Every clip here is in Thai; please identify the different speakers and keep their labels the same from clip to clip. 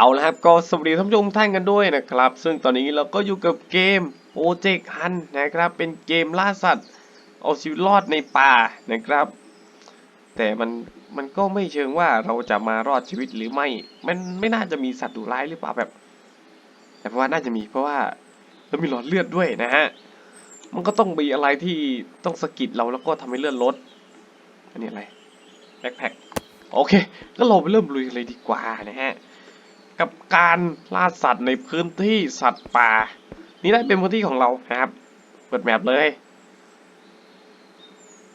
Speaker 1: เอาละครับก็สวัสดีท่านผู้ชมท่านกันด้วยนะครับ ซึ่งตอนนี้เราก็อยู่กับเกม Project Hunt นะครับ เป็นเกมล่าสัตว์ เอาชีวิตรอดในป่านะครับ แต่มันมันก็ไม่เชิงว่าเราจะมารอดชีวิตหรือไม่ มันไม่น่าจะมีสัตว์ดุร้ายหรือเปล่าแบบ แต่ว่าน่าจะมีเพราะว่าเรามีหลอดเลือดด้วยนะฮะมันก็ต้องมีอะไรที่ต้องสะกิดเราแล้วก็ทำให้เลือดลดอันนี้อะไรแบ็คแพ็คโอเคก็เราไปเริ่มลุยเลยดีกว่านะฮะ กับการล่าสัตว์ในพื้นที่สัตว์ป่า นี่ได้เป็นพื้นที่ของเรานะครับ เปิดแมปเลย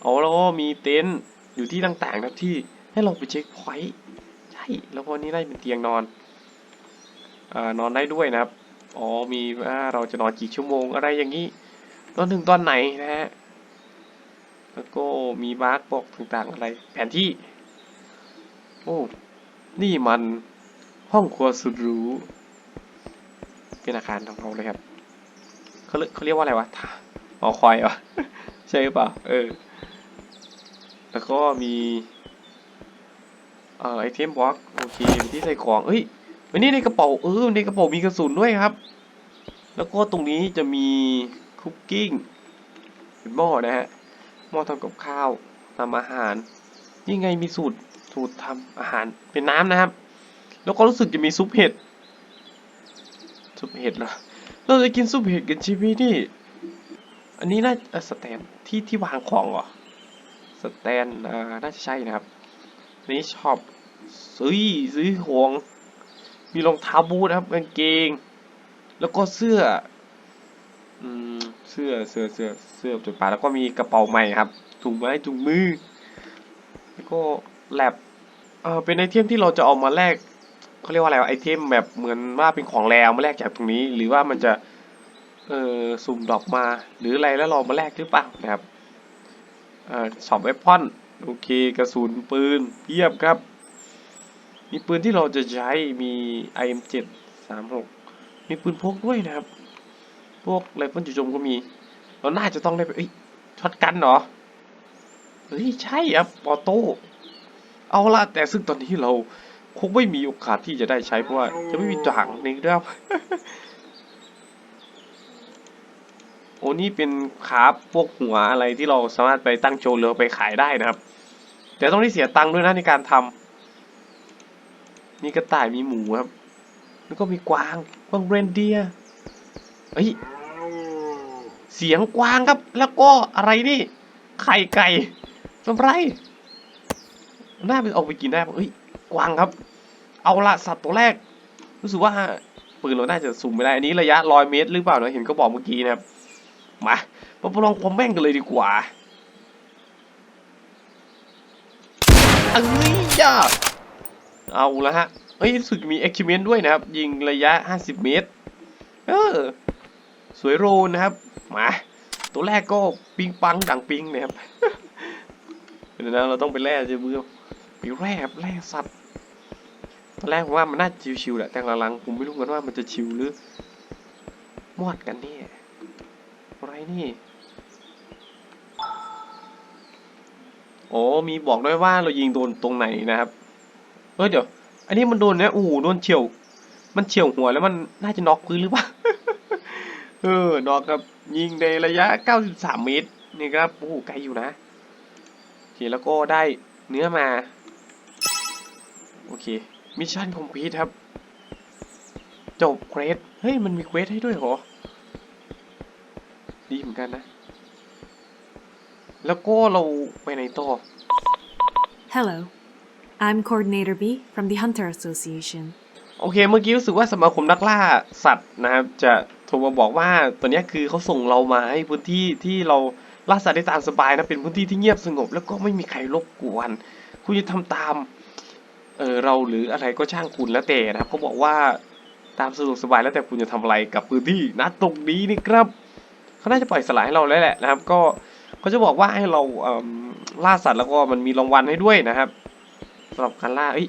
Speaker 1: เอาแล้วก็มีเต็นท์อยู่ที่ต่างๆนะที่ให้เราไปเช็คพอยต์ใช่แล้วพอนี้ได้เป็นเตียงนอนอ่อนอนได้ด้วยนะครับอ๋อมีว่าเราจะนอนกี่ชั่วโมงอะไรอย่างนี้ตอนถึงตอนไหนนะฮะแล้วก็มีมาร์กบอกต่างๆอะไร แผนที่ โอ้ นี่มัน ห้องครัวสุดหรูเป็นอาคารของเราเลยครับเขาเรียกเขาเรียกว่าอะไรวะหอคอยเหรอใช่หรือเปล่าเออ แล้วก็มีเอ่อไอเทมบล็อกโอเคมีที่ใส่ของเอ้ยวันนี้ในกระเป๋าเออในกระเป๋ามีกระสุนด้วยครับ แล้วก็ตรงนี้จะมีคุกกิ้งเป็นหม้อนะฮะหม้อทำกับข้าวทำอาหารนี่ไงมีสูตรสูตรทำอาหารเป็นน้ำนะครับ แล้วก็รู้สึกจะมีซุปเห็ด ซุปเห็ดเหรอ เราจะกินซุปเห็ดกันใช่ไหมนี่ อันนี้น่าอ่อสแตนที่ที่วางของเหรอ สแตนอ่าน่าจะใช่นะครับนนี้ชอบซื้อซื้อของ มีรองเท้าบูทนะครับกางเกง แล้วก็เสื้อ อืม เสื้อ เสื้อ เสื้อ เสื้อจุดปลาแล้วก็มีกระเป๋าใหม่ครับ ถุงไม้ถุงมือ แล้วก็แลบเออเป็นไอเทมที่เราจะเอามาแลก เขาเรียกว่าอะไรวะไอเทมแบบเหมือนว่าเป็นของแรมาแลกจากตรงนี้ หรือว่ามันจะเออสุ่มดอกมา หรืออะไรแล้วเรามาแลกหรือเปล่านะครับเอ่อช็อปเวพอนโอเคกระสุนปืนเพียบครับ มีปืนที่เราจะใช้มี IM7 36 มีปืนพกด้วยนะครับ พวกไรเฟิลจู่โจมก็มี เราน่าจะต้องได้ไปเอ้ยช็อตกันเหรอเฮ้ยใช่ครับออโต้เอาละแต่ซึ่งตอนนี้เรา งไม่มีโอกาสที่จะได้ใช้เพราะว่าจะไม่มีถังนี้ครับโอ้นี่เป็นคราพวกหัวอะไรที่เราสามารถไปตั้งโชว์หรือไปขายได้นะครับ แต่ต้องได้เสียตังค์ด้วยนะในการทำมีกระต่ายมีหมูครับ แล้วก็มีกวางกวางเรนเดียเฮ้ยเสียงกวางครับ แล้วก็อะไรนี่ ไข่ไก่สำไรน่าไปเอาไปกินได้ปะเอ้ยกวางครับ เอาละสัตว์ตัวแรก รู้สึกว่าปืนเราน่าจะสุ่มไม่ได้ อันนี้ระยะร้อยเมตรหรือเปล่าเนอะเห็นก็บอกเมื่อกี้นะครับ มามาลองความแม่งกันเลยดีกว่าเอ้ยย่าเอาละฮะเฮ้ยรู้สึกมี achievement ด้วยนะครับ ยิงระยะ 50 เมตร เออ สวยโรนนะครับ มา ตัวแรกก็ปิงปังดังปิงนะครับเดี๋ยวนะเราต้องไปแล่ใช่ไหมไปแร่ครับแร่สัตว์ ตอนแรกผมว่ามันน่าจะชิวๆแหละแต่หลังๆผมไม่รู้กันว่ามันจะชิวหรือมอดกันแน่อะไรนี่โอ้มีบอกด้วยว่าเรายิงโดนตรงไหนนะครับเฮ้ยเดี๋ยว อันนี้มันโดนเนี่ยโอ้โหโดนเฉียว มันเฉียวหัวแล้วมันน่าจะน็อกพื้นหรือเปล่าเออน็อกครับยิงในระยะ 93 เมตร นี่ครับโอ้โหไกลอยู่นะโอเคแล้วก็ได้เนื้อมา โอเค มิชชั่นคอมพลีทครับ จบเควสเฮ้ย มันมีเควสให้ด้วยเหรอ ดีเหมือนกันนะ แล้วก็เราไปไหนต่อ
Speaker 2: Hello, I'm Coordinator B from the Hunter Association.
Speaker 1: โอเค เมื่อกี้รู้สึกว่าสมาคมนักล่าสัตว์นะครับ จะโทรมาบอกว่าตัวเนี้ยคือเขาส่งเรามาให้พื้นที่ที่เราล่าสัตว์ได้ตามสบายนะ เป็นพื้นที่ที่เงียบสงบ แล้วก็ไม่มีใครรบกวน คุณจะทำตามเออเราหรืออะไรก็ช่างคุณแล้วแต่นะครับเขาบอกว่าตามสะดวกสบายแล้วแต่คุณจะทำอะไรกับพื้นที่ณตรงนี้นี่ครับเขาน่าจะปล่อยสลายให้เราแล้วแหละนะครับ ก็เขาจะบอกว่าให้เราเล่าสัตว์แล้วก็มันมีรางวัลให้ด้วยนะครับสำหรับการล่าเอ้ย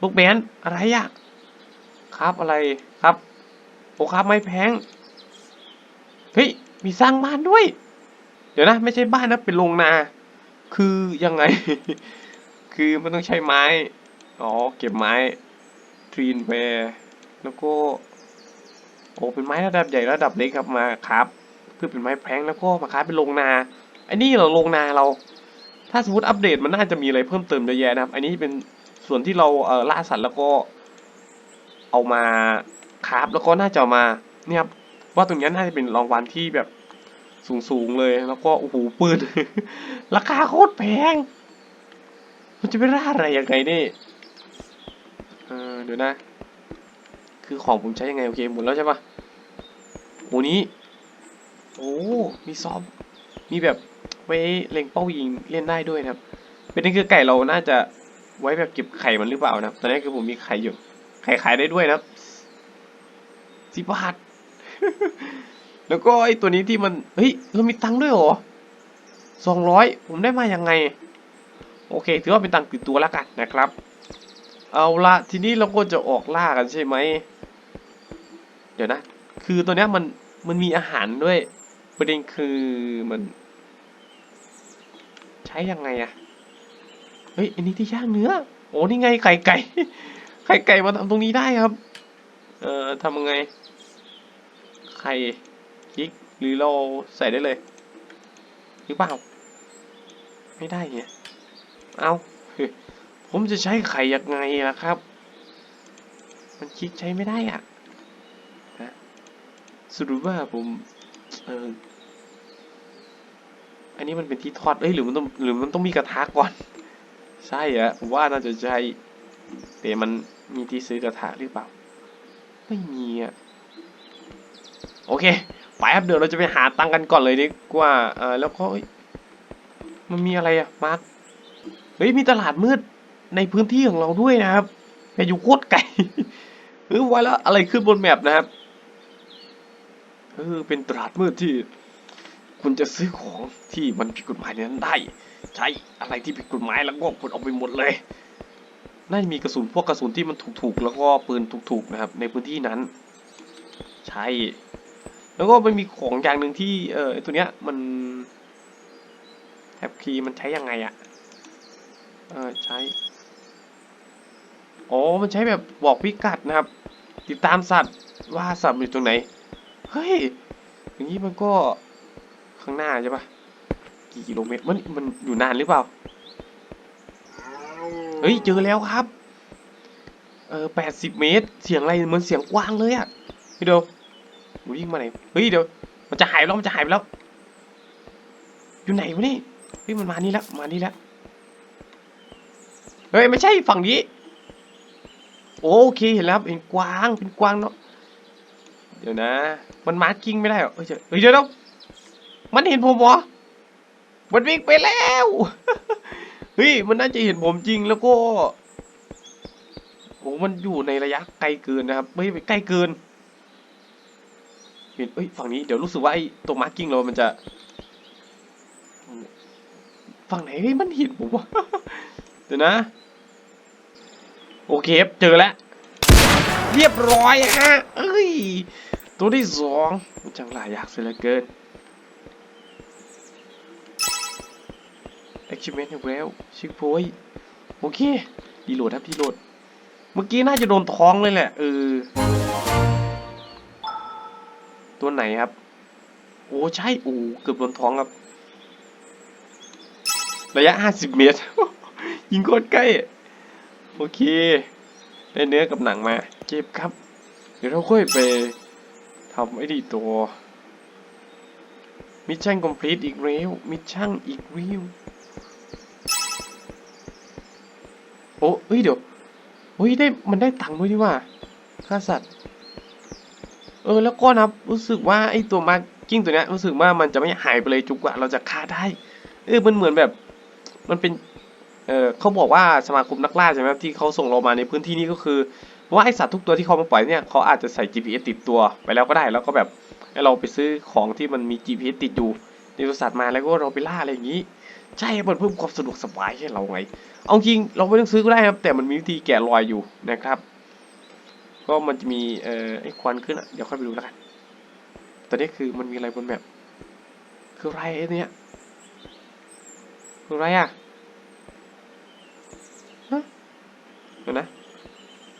Speaker 1: ลูกแบนอะไรอะครับอะไรครับโอ้ครับไม่แพงเฮ้ยมีสร้างบ้านด้วย เดี๋ยวนะ ไม่ใช่บ้านนะเป็นโรงนา คือยังไง คือมันต้องใช้ไม้ อ๋อ เก็บไม้กรีนแวร์แล้วก็โอ้เป็นไม้ระดับใหญ่ระดับเล็กครับมาครับเพื่อเป็นไม้แพงแล้วก็มาครับเป็นโรงนาไอ้นี่เรอโรงนาเรา ถ้าสมมติอัปเดตมันน่าจะมีอะไรเพิ่มเติมเยอะแยะนะครับ อันนี้เป็นส่วนที่เราเอ่อล่าสัตว์แล้วก็ เอามาคราฟแล้วก็น่าจะมาเนี่ยครับว่าตรงนี้น่าจะเป็นรางวัลที่แบบสูงๆเลยแล้วก็โอ้โหปืน ราคาโคตรแพง มันจะไปร่าอะไรยังไงนี่ เดี๋ยวนะ คือของผมใช้ยังไงโอเคหมดแล้วใช่ปะโอ้นี้ โอ้ มีซอม มีแบบไว้เล็งเป้ายิงเล่นได้ด้วยนะครับ เป็นนี่คือไก่เราน่าจะไว้แบบเก็บไข่มันหรือเปล่านะตอนนี้คือผมมีไข่อยู่ ไข่ขายได้ด้วยนะครับสิบบาท แล้วก็ไอตัวนี้ที่มัน เฮ้ยเรามีตังค์ด้วยเหรอสองร้อยผมได้มายังไง โอเค ถือว่าเป็นตังค์ติดตัวแล้วกันนะครับ เอาละทีนี้เราก็จะออกล่ากันใช่ไหม เดี๋ยวนะ คือตัวเนี้ยมันมันมีอาหารด้วย ประเด็นคือมัน ใช้ยังไงอะเฮ้ยอันนี้ที่ย่างเนื้อ โอ้นี่ไงไข่ไก่ไข่ไก่มาทำตรงนี้ได้ครับ เอ่อทำยังไง ไข่คลิกหรือเราใส่ได้เลย หรือเปล่า ไม่ได้เนี่ยเอา ผมจะใช้ไข่ยังไงล่ะครับ มันคลิกใช้ไม่ได้อะฮะสรุปว่าผมเอออันนี้มันเป็นที่ทอดเอ้ยหรือมันต้องหรือมันต้องมีกระทะก่อน ใช่อะผมว่าน่าจะใช่แต่มันมีที่ซื้อกระทะหรือเปล่า ไม่มีอะโอเคไปครับเดี๋ยวเราจะไปหาตังค์กันก่อนเลยดีกว่าเออแล้วก็มันมีอะไรอะมาร์คเฮ้ยมีตลาดมืด ในพื้นที่ของเราด้วยนะครับแต่อยู่โคตรไกลเออว่าแล้วอะไรขึ้นบนแมปนะครับเออเป็นตลาดมืดที่ คุณจะซื้อของที่มันผิดกฎหมายนั้นได้ ใช้อะไรที่ผิดกฎหมายแล้วก็คุณเอาไปหมดเลยน่าจะมีกระสุนพวกกระสุนที่มันถูกๆแล้วก็ปืนถูกๆนะครับ ในพื้นที่นั้น ใช่ แล้วก็มันมีของอย่างหนึ่งที่เออตัวเนี้ยมันแท็บคีมันใช้ยังไงอะเออใช้ อ๋อ มันใช้แบบบอกพิกัดนะครับ ติดตามสัตว์ว่าสัตว์อยู่ตรงไหน เฮ้ย อย่างนี้มันก็ข้างหน้าใช่ปะกี่กิโลเมตร มันมันอยู่นานหรือเปล่า เฮ้ย เจอแล้วครับ เออแปดสิบเมตร เสียงอะไรเหมือนเสียงกว้างเลยอะพี่เดียววิ่งมาไหน เฮ้ยเดี๋ยว มันจะหายไปแล้ว มันจะหายไปแล้ว อยู่ไหนวะนี่ เฮ้ย มันมานี่แล้ว มานี่แล้ว เฮ้ย ไม่ใช่ฝั่งนี้ โอเคเห็นแล้วครับเห็นกวางเป็นกวางเนาะเดี๋ยวนะ มันมาร์กิ้งไม่ได้เหรอเฮ้ยเดี๋ยวเดี๋ยวมันเห็นผมเหรอมันวิ่งไปแล้วเฮ้ยมันน่าจะเห็นผมจริงแล้วก็โอ้มันอยู่ในระยะไกลเกินนะครับไม่ใกล้เกินเห็นเอ้ยฝั่งนี้เดี๋ยวรู้สึกว่าไอ้ตัวมาร์กิ้งเรา มันจะฝั่งไหนเฮ้ยมันเห็นผมวะเดี๋ยวนะ โอเคครับเจอแล้ว เรียบร้อยฮะเอ้ย ตัวที่สองจังหลายอยากเสียเหลือเกิน achievement อีกแล้วชิคโพยโอเคดีโหลดครับดีโหลด เมื่อกี้น่าจะโดนท้องเลยแหละเออตัวไหนครับ โอ้ใช่โอ้เกือบโดนท้องครับ ระยะ 50 เมตร ยิงโคตรใกล้ โอเค ได้เนื้อกับหนังมา เก็บครับ เดี๋ยวเราค่อยไปทำไอ้ดีตัวมิชชั่นคอมพลีทอีกแล้วมิชชั่นอีกวิวโอ้เฮ้ยเดี๋ยวเฮ้ยได้มันได้ตังค์ด้วยนี่ว่าค่าสัตว์ เออแล้วก็นะรู้สึกว่าไอ้ตัวมาร์กิ้งตัวเนี้ยรู้สึกว่ามันจะไม่หายไปเลยจุกว่าเราจะฆ่าได้ เออมันเหมือนแบบ มันเป็น เออเขาบอกว่าสมาคมนักล่าใช่ไหมที่เขาส่งเรามาในพื้นที่นี้ก็คือว่าไอสัตว์ทุกตัวที่เขามาปล่อยเนี่ยเขาอาจจะใส่ GPS ติดตัวไปแล้วก็ได้แล้วก็แบบให้เราไปซื้อของที่มันมี GPS ติดอยู่ในตัวสัตว์มาแล้วก็เราไปล่าอะไรอย่างนี้ ใช่มันเพิ่มความสะดวกสบายให้เราไง เอาจริงเราไม่ต้องซื้อก็ได้ครับ แต่มันมีวิธีแกะรอยอยู่นะครับ ก็มันจะมีเอ่อไอควันขึ้นอะเดี๋ยวค่อยไปดูแล้วกันตอนนี้คือมันมีอะไรบนแบบคืออะไรไอ้เนี่ยคืออะไรอะ เดี๋ยวนะ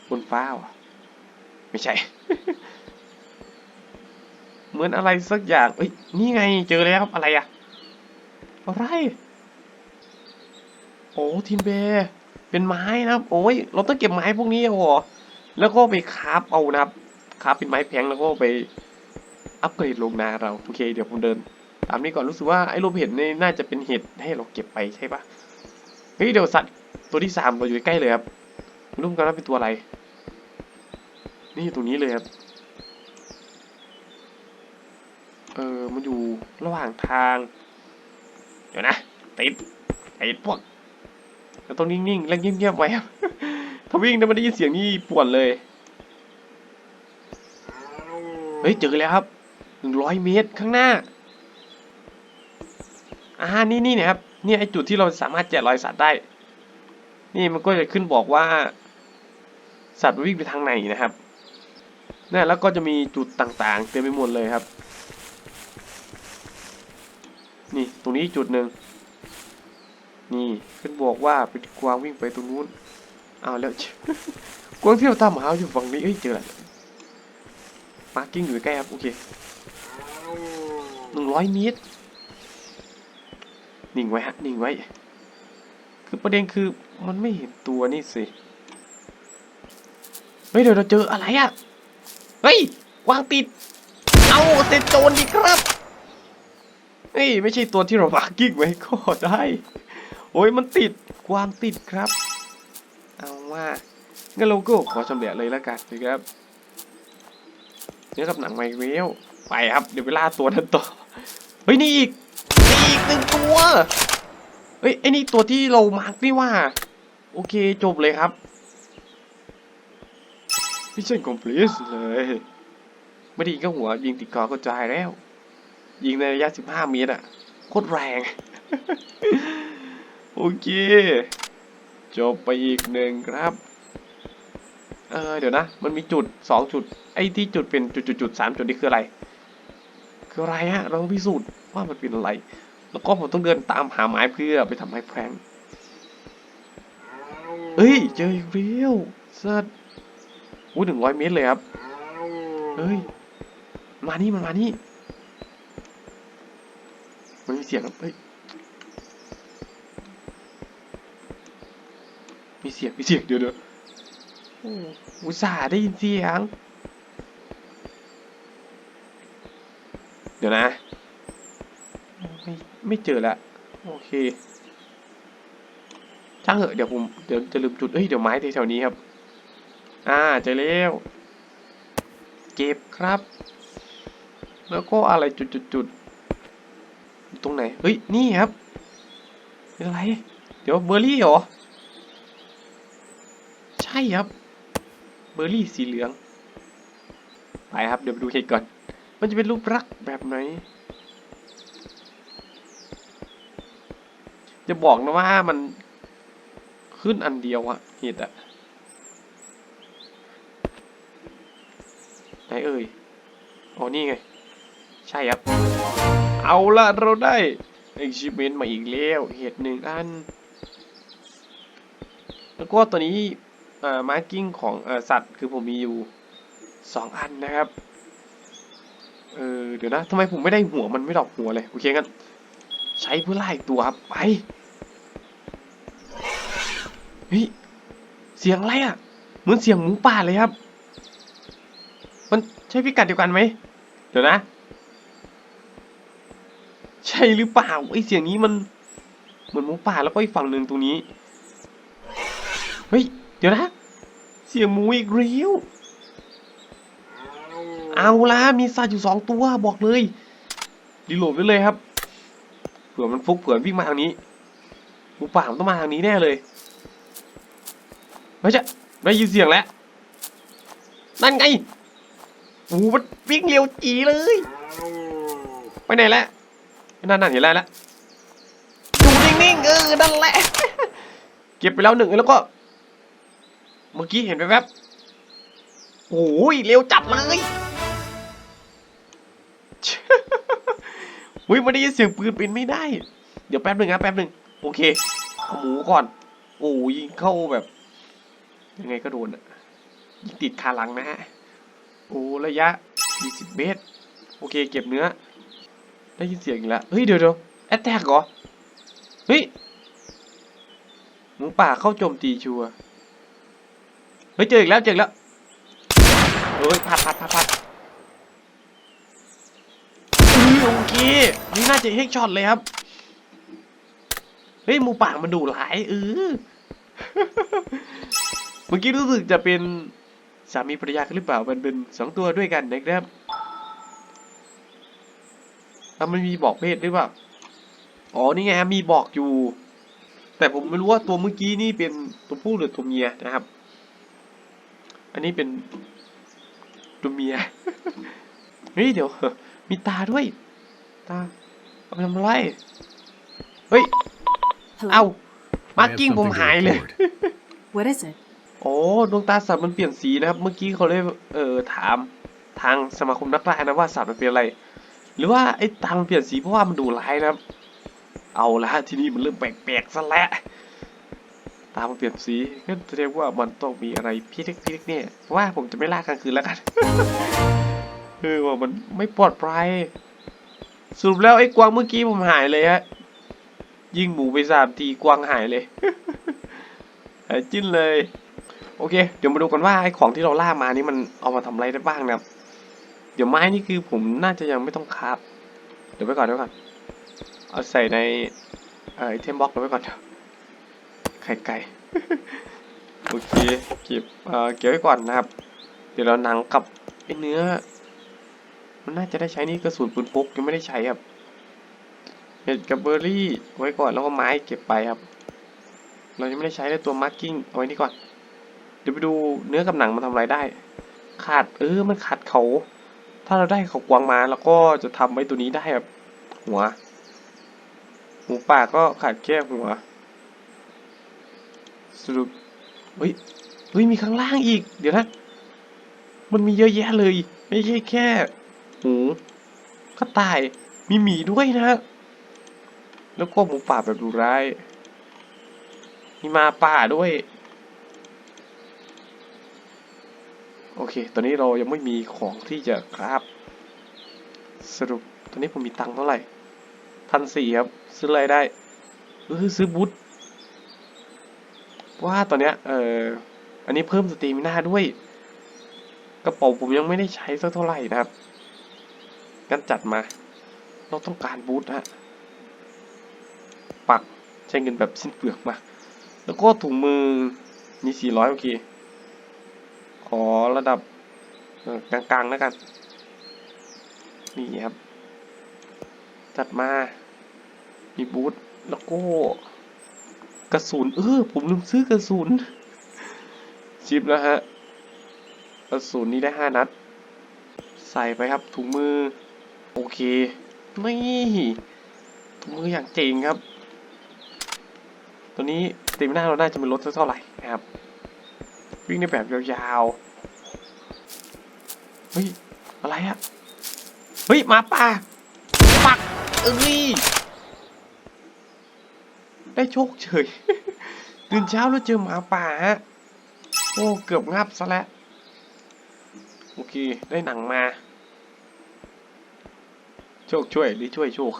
Speaker 1: บนฟ้าว่ะไม่ใช่ เหมือนอะไรสักอย่างเอ้ยนี่ไงเจอแล้วครับอะไรอะอะไร โอ้ทินเบย์เป็นไม้นะครับ โอ้ยเราต้องเก็บไม้พวกนี้เอาเหรอแล้วก็ไปคาฟเอานะครับคาฟเป็นไม้แพงแล้วก็ไปอัปเกรดโรงนาเราโอเค เดี๋ยวผมเดินตามนี้ก่อนรู้สึกว่าไอ้รูปเห็ดนี่น่าจะเป็นเห็ดให้เราเก็บไปใช่ปะเฮ้ยเดี๋ยวสัตว์ตัวที่สามเราอยู่ใกล้เลยครับ ไม่รู้เหมือนกันว่าเป็นตัวอะไร นี่อยู่ตรงนี้เลยครับ เออ มันอยู่ระหว่างทาง เดี๋ยวนะ ติดติดพวกเราต้องนิ่งๆ และเงียบๆไว้ครับ ถ้าวิ่งแล้วมันได้ยินเสียงนี่ป่วนเลย เฮ้ย เจอแล้วครับหนึ่งร้อยเมตรข้างหน้า อ่า นี่นี่เนี่ยครับ เนี่ยไอจุดที่เราสามารถแกรอยสัตว์ได้ นี่มันก็จะขึ้นบอกว่า สัตว์วิ่งไปทางไหนนะครับนี่แล้วก็จะมีจุดต่างๆ เต็มไปหมดเลยครับ นี่ตรงนี้จุดหนึ่งนี่ขึ้นบอกว่าเป็นกวางวิ่งไปตรงนู้นเอาแล้วกวางที่เราตามหาอยู่ฝั่งนี้เอ้ยเจอแล้วมาร์กิ้งอยู่ใกล้ครับโอเคหนึ่งร้อยเมตรนิ่งไว้ฮะนิ่งไว้ คือประเด็นคือมันไม่เห็นตัวนี่สิ ฮ้ยเดี๋ยวเราเจออะไรอะ เฮ้ยวางติด เอาเซนโจนดีครับเฮ้ยไม่ใช่ตัวที่เรามาร์กิ้งไว้ก็ได้ โอ้ยมันติดความติดครับ เอาว่างั้นเราก็ขอชำเละเลยล้วกันนะครับเนื้อกับหนังไมเวลไปครับเดี๋ยวไปล่าตัวนั้นต่อเฮ้ยนี่อีกอีกหนึ่งตัวเฮ้ยไอ้นี่ตัวที่เรามาร์กนี่ว่า โอเคจบเลยครับ มิชชั่นคอมพลีทเลยไม่ดีก็หัวยิงติดคอก็จายแล้ว ยิงในระยะ 15 เมตรอะ โคตรแรง โอเค จบไปอีกหนึ่งครับ เออเดี๋ยวนะ มันมีจุดสองจุด ไอ้ที่จุดเป็นจุดจุดจุดสามจุดนี่คืออะไร คืออะไรฮะ เราต้องพิสูจน์ว่ามันเป็นอะไร แล้วก็ผมต้องเดินตามหาไม้เพื่อไปทำไม้แพรงเอ้ย เจออีกเรียวสัตว์ อู้หนึ่งร้อยเมตรเลยครับเฮ้ย มานี่มันมานี่ มันมีเสียงครับเฮ้ย มีเสียง มีเสียง เดี๋ยวเดี๋ยวอุตส่าห์ได้ยินเสียง เดี๋ยวนะ ไม่ไม่เจอละ โอเคช่างเหอะเดี๋ยวผม เดี๋ยวจะลืมจุดเอ้ย เดี๋ยวไม้แถวๆนี้ครับ อ่าเจอแล้วเก็บครับ แล้วก็อะไรจุดจุดจุดตรงไหน เฮ้ย นี่ครับเป็นอะไร เดี๋ยวเบอร์รี่เหรอ ใช่ครับ เบอร์รี่สีเหลือง ไปครับ เดี๋ยวไปดูเห็ดก่อน มันจะเป็นรูปรักแบบไหนจะบอกนะว่ามันขึ้นอันเดียวอะเห็ดอะไห นเอ่ยอ๋อนี่ไง ใช่ครับ เอาละเราได้ achievement มาอีกแล้วเห็ดหนึ่งอัน แล้วก็ตัวนี้อ่อ marking ของอ่อสัตว์คือผมมีอยู่สองอันนะครับ เออเดี๋ยวนะทำไมผมไม่ได้หัวมันไม่ดอกหัวเลย โอเคงั้น ใช้เพื่อไล่ตัวครับ ไปเฮ้ยเสียงอะไรอะ เหมือนเสียงหมูป่าเลยครับ มันใช่พิกัดเดียวกันไหมเดี๋ยวนะ ใช่หรือเปล่าไอเสียงนี้มันเหมือนหมูป่าแล้วก็อีกฝั่งหนึ่งตรงนี้ เฮ้ย เดี๋ยวนะ เสียงหมูอีกเรียวเอาละมีสัตว์อยู่สองตัวบอกเลยรีโหลดไว้เลยครับ เผื่อมันฟุกเผื่อวิ่งมาทางนี้หมูป่ามันต้องมาทางนี้แน่เลยไม่ใช่ได้ยินเสียงแล้วนั่นไง โอ้โหมันวิ่งเร็วจีเลย ไปไหนแล้วนั่นนั่นเห็นแล้วล้วอยู่นิ่งๆเออนั่นแหละ เก็บไปแล้วหนึ่งแล้วก็ เมื่อกี้เห็นไปแวบโอ้ยเร็วจัดเลยอุ้ยไม่ได้ยินเสียงปืนเป็นไม่ได้ เดี๋ยวแป๊บหนึ่งนะแป๊บหนึ่งโอเคหมูก่อน โอ้ยิงเข้าแบบ ยังไงก็โดนอะยิงติดคาหลังนะฮะ โอ้ระยะ 20 เมตร โอเค เก็บเนื้อ ได้ยินเสียงอีกแล้ว เฮ้ย เดี๋ยวเดี๋ยวแอตแทกเหรอ เฮ้ย หมูป่าเข้าโจมตีชัว เฮ้ย เจออีกแล้ว เจออีกแล้วเฮ้ยพัดพัดพัดพัดอุ้ยโอเค นี่น่าจะเฮกช็อตเลยครับ เฮ้ย หมูป่ามันดุหลายเออเมื่อกี้รู้สึกจะเป็น สามีภรรยากันหรือเปล่ามันเป็นสองตัวด้วยกันนะครับอะมันมีบอกเพศหรือเปล่าอ๋อนี่ไงมีบอกอยู่ แต่ผมไม่รู้ว่าตัวเมื่อกี้นี่เป็นตัวผู้หรือตัวเมียนะครับ อันนี้เป็นตัวเมียเฮ้ยเดี๋ยวมีตาด้วย ตาเอาไปทำอะไรเฮ้ย
Speaker 2: Hello.
Speaker 1: เอ้ามา
Speaker 3: I
Speaker 1: ร์
Speaker 3: have
Speaker 1: กิ้งผม
Speaker 3: something to
Speaker 1: หายเลย
Speaker 3: report.
Speaker 2: What is it?
Speaker 1: โอ้ดวงตาสัตว์มันเปลี่ยนสีนะครับ เมื่อกี้เขาเลยเออถามทางสมาคมนักล่านะว่าสัตว์มันเป็นอะไร หรือว่าไอ้ตามันเปลี่ยนสีเพราะว่ามันดูร้ายนะครับ เอาละทีนี้มันเริ่มแปลกๆซะแล้วตามันเปลี่ยนสีก็แสดงว่ามันต้องมีอะไรพิลึกพิลึกเนี่ยว่าผมจะไม่ล่ากลางคืนแล้วกันเออว่ามันไม่ปลอดภัยสรุปแล้วไอ้กวางเมื่อกี้ผมหายเลยฮะยิงหมูไปสามทีกวางหายเลยหายจิ้นเลย โอเค เดี๋ยวมาดูกันว่าไอ้ของที่เราล่ามานี่มันเอามาทำอะไรได้บ้างนะครับ เดี๋ยวไม้นี่คือผมน่าจะยังไม่ต้องคราบเดี๋ยวไปก่อนเดี๋ยวก่อน เอาใส่ในเอ่อไอเทมบ็อกซ์ไว้ก่อนไข่ไก่โอเคเก็บเอ่อเก็บไว้ก่อนนะครับ เดี๋ยวเราหนังกับไอเนื้อ มันน่าจะได้ใช้นี่กระสุนปืนพกยังไม่ได้ใช้ครับเห็ดกับเบอร์รี่ไว้ก่อนแล้วก็ไม้เก็บไปครับ เรายังไม่ได้ใช้เลยตัวมาร์กิ้งเอาไว้นี่ก่อน ดี๋ยวไปดูเนื้อกับหนังมันทำอะไรได้ ขาดเออมันขาดเขา ถ้าเราได้เขากวางมาแล้วก็จะทำไว้ตัวนี้ได้แบบ หัวหมูป่าก็ขาดแค่หัวสรุปเฮ้ยเฮ้ยมีข้างล่างอีก เดี๋ยวนะ มันมีเยอะแยะเลย ไม่ใช่แค่หมูกระต่ายมีหมีด้วยนะ แล้วก็หมูป่าแบบดุร้ายมีมาป่าด้วย โอเค ตอนนี้เรายังไม่มีของที่จะครับสรุป ตอนนี้ผมมีตังค์เท่าไหร่พันสี่ครับ ซื้ออะไรได้เออซื้อบูทว่าตอนเนี้ย เอออันนี้เพิ่มสตรีมิน่าด้วย กระเป๋าผมยังไม่ได้ใช้สักเท่าไหร่นะครับกันจัดมา เราต้องการบูทฮะ ปักใช้เงินแบบสิ้นเปลือกมา แล้วก็ถุงมือมีสี่ร้อยโอเค ขอระดับกลางๆแล้วกัน นี่ครับ จัดมา มีบูทแล้วก็กระสุน เออ ผมลืมซื้อกระสุน ชิปแล้วฮะ กระสุนนี้ได้ห้านัด ใส่ไปครับ ถุงมือ โอเค นี่ถุงมืออย่างเจ๋งครับ ตัวนี้สติมหน้าเราน่าจะเป็นลดเท่าไหร่นะครับ วิ่งในแบบยาวๆ เฮ้ย อะไรอะ เฮ้ยหมาป่าปักเอ้ย ได้โชคเฉย ตื่นเช้าแล้วเจอหมาป่าฮะ โอ้ เกือบงับซะแล้ว โอเค ได้หนังมา โชคช่วยหรือช่วยโชค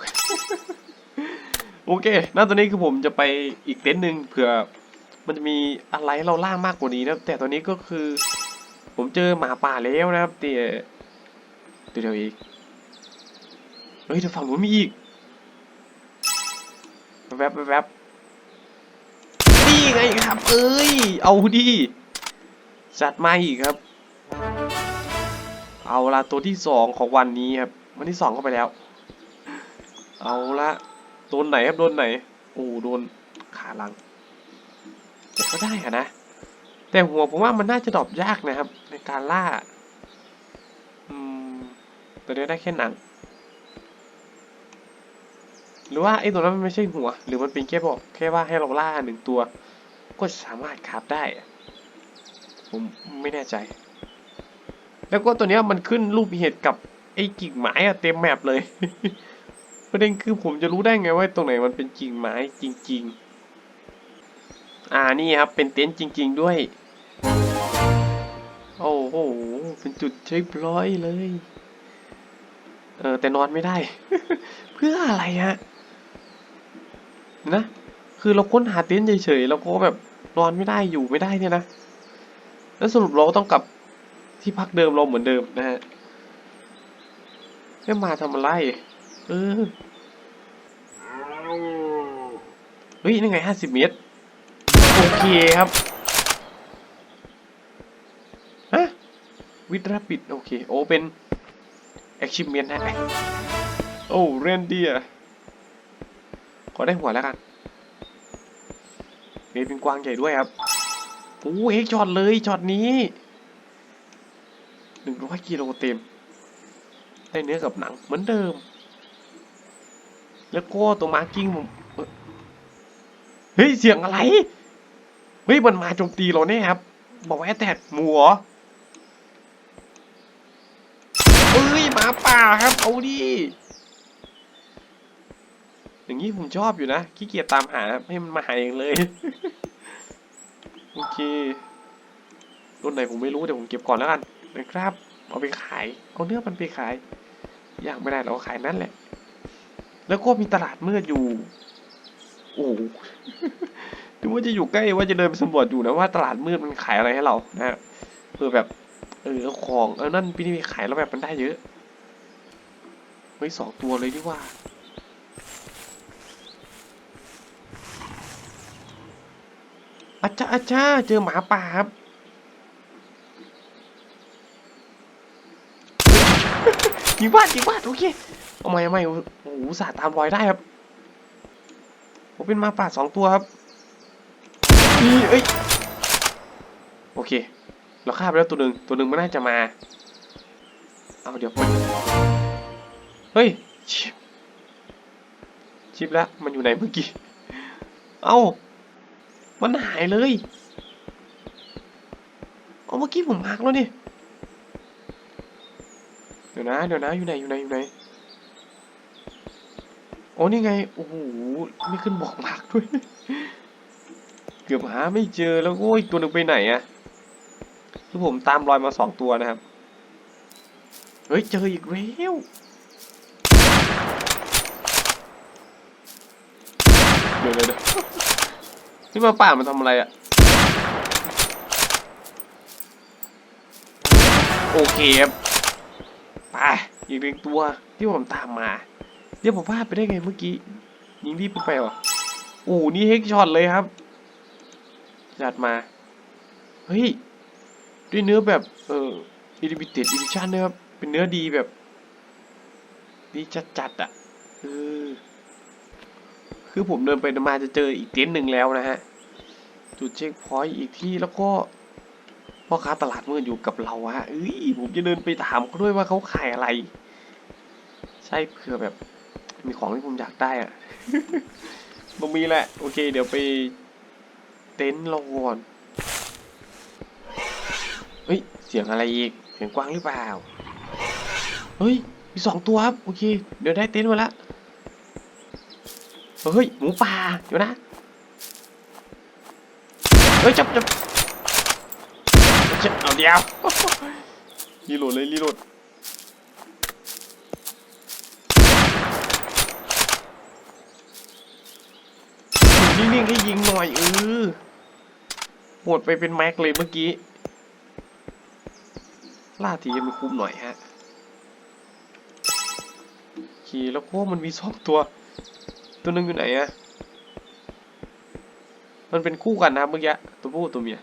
Speaker 1: โอเค ณ ตอนนี้คือผมจะไปอีกเต็นท์หนึ่งเผื่อ มันจะมีอะไรให้เราล่ามากกว่านี้นะแต่ตอนนี้ก็คือ ผมเจอหมาป่าแล้วนะครับแต่เดี๋ยวอีกเฮ้ยเดี๋ยวฝั่งนู้นมีอีกแวบแวบแวบนี่ไงครับเอ้ยเอาดิจัดมาอีกครับ เอาละตัวที่สองของวันนี้ครับ วันที่สองเข้าไปแล้ว เอาละโดนไหนครับโดนไหน โอ้โดนขาลัง แต่ก็ได้อะนะ แต่หัวผมว่ามันน่าจะดรอปยากนะครับ ในการล่า อืมตัวนี้ได้แค่หนัง หรือว่าไอ้ตัวนั้นมันไม่ใช่หัว หรือมันเป็นแค่บอกแค่ว่าให้เราล่าหนึ่งตัว ก็สามารถคาฟได้ ผมไม่แน่ใจ แล้วก็ตัวเนี้ยมันขึ้นรูปเห็ดกับไอ้กิ่งไม้อะเต็มแมปเลยประเด็นคือผมจะรู้ได้ไงว่าตรงไหนมันเป็นกิ่งไม้จริง ๆ อ่านี่ครับเป็นเต็นท์จริง ๆด้วย โอ้โหเป็นจุดใช้พลอยเลย เออแต่นอนไม่ได้ เพื่ออะไรฮะนะ คือเราค้นหาเต็นท์เฉยๆแล้วก็แบบนอนไม่ได้อยู่ไม่ได้เนี่ยนะแล้วสรุปเราก็ต้องกลับที่พักเดิมเราเหมือนเดิมนะฮะไม่มาทำอะไร เออเฮ้ยนี่ไงห้าสิบเมตร โอเคครับฮะวิดรับปิดโอเคโอเป็น achievement ฮะโอ้เรนเดียขอได้หัวแล้วกันเฮ้ยเป็นกวางใหญ่ด้วยครับโอ้เอ็กช็อตเลยช็อตนี้หนึ่งร้อยกิโลเต็ม ได้เนื้อกับหนังเหมือนเดิม แล้วก็ตัวมาร์กิ้งผมเฮ้ย เสียงอะไร เฮ้ยมันมาโจมตีเราแน่ครับ บอกว่าแอตแทกหมูเหรอเฮ้ยหมาป่าครับเอาดิอย่างนี้ผมชอบอยู่นะขี้เกียจตามหาครับให้มันมาหาเองเลย โอเครุ่นไหนผมไม่รู้เดี๋ยวผมเก็บก่อนแล้วกันนะครับ เอาไปขาย เอาเนื้อมันไปขายยางไม่ได้เราก็ขายนั่นแหละ แล้วก็มีตลาดมืดอยู่ โอ้ ดูว่าจะอยู่ใกล้ว่าจะเดินไปสำรวจอยู่นะว่าตลาดมืดมันขายอะไรให้เรานะฮะเพื่อแบบเออเอาของเออนั่นพี่นี่ขายแล้วแบบมันได้เยอะเฮ้ยสองตัวเลยดีกว่าอาจาอาจาเจอหมาป่าครับยิงบ้านยิงบ้านโอเคเอาไม่เอาไม่โอ้โหสาตามรอยได้ครับผมเป็นหมาป่าสองตัวครับ เอ้ยโอเค เราฆ่าไปแล้วตัวหนึ่งตัวหนึ่งมันน่าจะมา เอาเดี๋ยวมันเฮ้ยชิบชิบแล้วมันอยู่ไหนเมื่อกี้ เอ้ามันหายเลยเอาเมื่อกี้ผมมาร์กแล้วนี่เดี๋ยวนะเดี๋ยวนะอยู่ไหนอยู่ไหนอยู่ไหนโอ้นี่ไงโอ้โหไม่ขึ้นบอกมากด้วย เกือบหาไม่เจอแล้วโอ้ยตัวหนึ่งไปไหนอะคือผมตามรอยมาสองตัวนะครับ เฮ้ย เจออีกแล้วเดี๋ยวเดี๋ยวเดี๋ยวนี่มาป่ามันทำอะไรอะโอเคครับไปอีกหนึ่งตัวที่ผมตามมาเดี๋ยวผมพลาดไปได้ไงเมื่อกี้ยิงรีบไปวะโอ้นี่เฮกช็อตเลยครับ จัดมา เฮ้ย ด้วยเนื้อแบบ เออ limited edition นะครับ เป็นเนื้อดีแบบดีจัดๆอะเออคือผมเดินไปเดินมาจะเจออีกเต็นท์หนึ่งแล้วนะฮะ จุดเช็คพอยต์อีกที่แล้วก็พ่อค้าตลาดมืดอยู่กับเราฮะเอ้ยผมจะเดินไปถามเขาด้วยว่าเขาขายอะไร ใช่เผื่อแบบ มีของที่ผมอยากได้อะมันมีแหละ โอเค เดี๋ยวไป เต็นท์เราก่อนเฮ้ย เสียงอะไรอีก เสียงกวางหรือเปล่า เฮ้ย มีสองตัวครับ โอเค เดี๋ยวได้เต็นท์มาละเฮ้ย หมูป่า เดี๋ยวนะ เฮ้ย จับจับจับเอาเดียวรีโหลดเลยรีโหลดนิ่งๆให้ยิงหน่อยเออ หมดไปเป็นแม็กเลยเมื่อกี้ ล่าทีให้มันคุ้มหน่อยฮะขี่แล้วก็มันมีสองตัว ตัวหนึงอยู่ไหนอะมันเป็นคู่กันนะครับเมื่อกี้ตัวผู้ตัวเมีย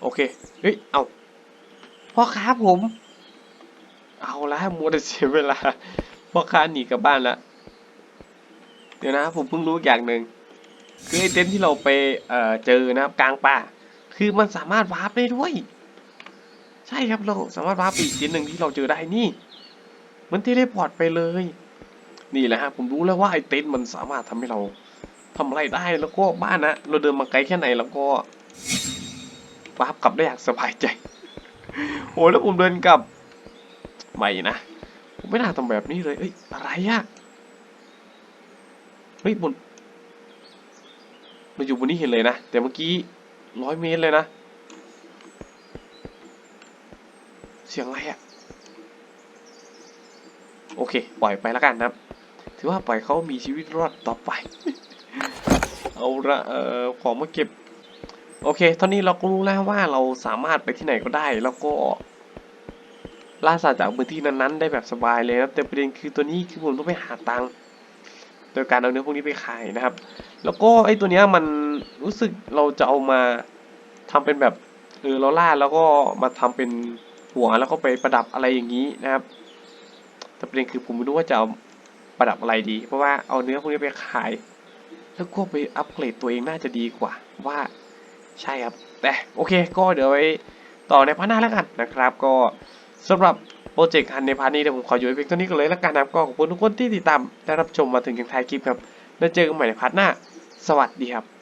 Speaker 1: โอเค เฮ้ย เอาพ่อค้าผม เอาละมัวแต่เสียเวลา พ่อค้าหนีกลับบ้านละ เดี๋ยวนะผมเพิ่งรู้อย่างหนึ่งคือไอเต็นท์ที่เราไปเอ่อเจอนะครับกลางป่า คือมันสามารถวาร์ปได้ด้วย ใช่ครับเราสามารถวาร์ปอีกเต็นหนึ่งที่เราเจอได้นี่ มันเทเลพอร์ตไปเลย นี่แหละฮะผมรู้แล้วว่าไอเต็นท์มันสามารถทำให้เราทำอะไรได้แล้วก็บ้านนะเราเดินมาไกลแค่ไหนแล้วก็วาร์ปกลับได้อย่างสบายใจโอ้แล้วผมเดินกลับไม่นะผมไม่น่าทำแบบนี้เลยเอ้ยอะไรอะ เฮ้ยบนมันอยู่บนนี้เห็นเลยนะ แต่เมื่อกี้ร้อยเมตรเลยนะ เสียงอะไรอะโอเค ปล่อยไปแล้วกันนะครับ ถือว่าปล่อยเขามีชีวิตรอดต่อไป เอาละเอ่อของมาเก็บ โอเคตอนนี้เราก็รู้แล้วว่าเราสามารถไปที่ไหนก็ได้ แล้วก็ล่าสัตว์จากพื้นที่นั้นๆ ได้แบบสบายเลยนะแต่ประเด็นคือตัวนี้คือผมต้องไปหาตังค์ โดยการเอาเนื้อพวกนี้ไปขายนะครับ แล้วก็ไอ้ตัวเนี้ยมันรู้สึกเราจะเอามาทำเป็นแบบเออเราล่าแล้วก็มาทำเป็นหัวแล้วก็ไปประดับอะไรอย่างนี้นะครับ แต่ประเด็นคือผมไม่รู้ว่าจะเอาประดับอะไรดี เพราะว่าเอาเนื้อพวกนี้ไปขาย แล้วก็ไปอัปเกรดตัวเองน่าจะดีกว่า ว่าใช่ครับแต่โอเค ก็เดี๋ยวไว้ต่อในพาร์ทหน้าแล้วกันนะครับ ก็สำหรับ โปรเจกต์ฮันในพาร์ทนี้เดี๋ยวผมขออยู่เพียงเท่านี้กันเลยแล้วกันนะครับก็ขอบคุณทุกคนที่ติดตามและรับชมมาถึงยังท้ายคลิปครับแล้วเจอกันใหม่ในพาร์ทหน้า สวัสดีครับ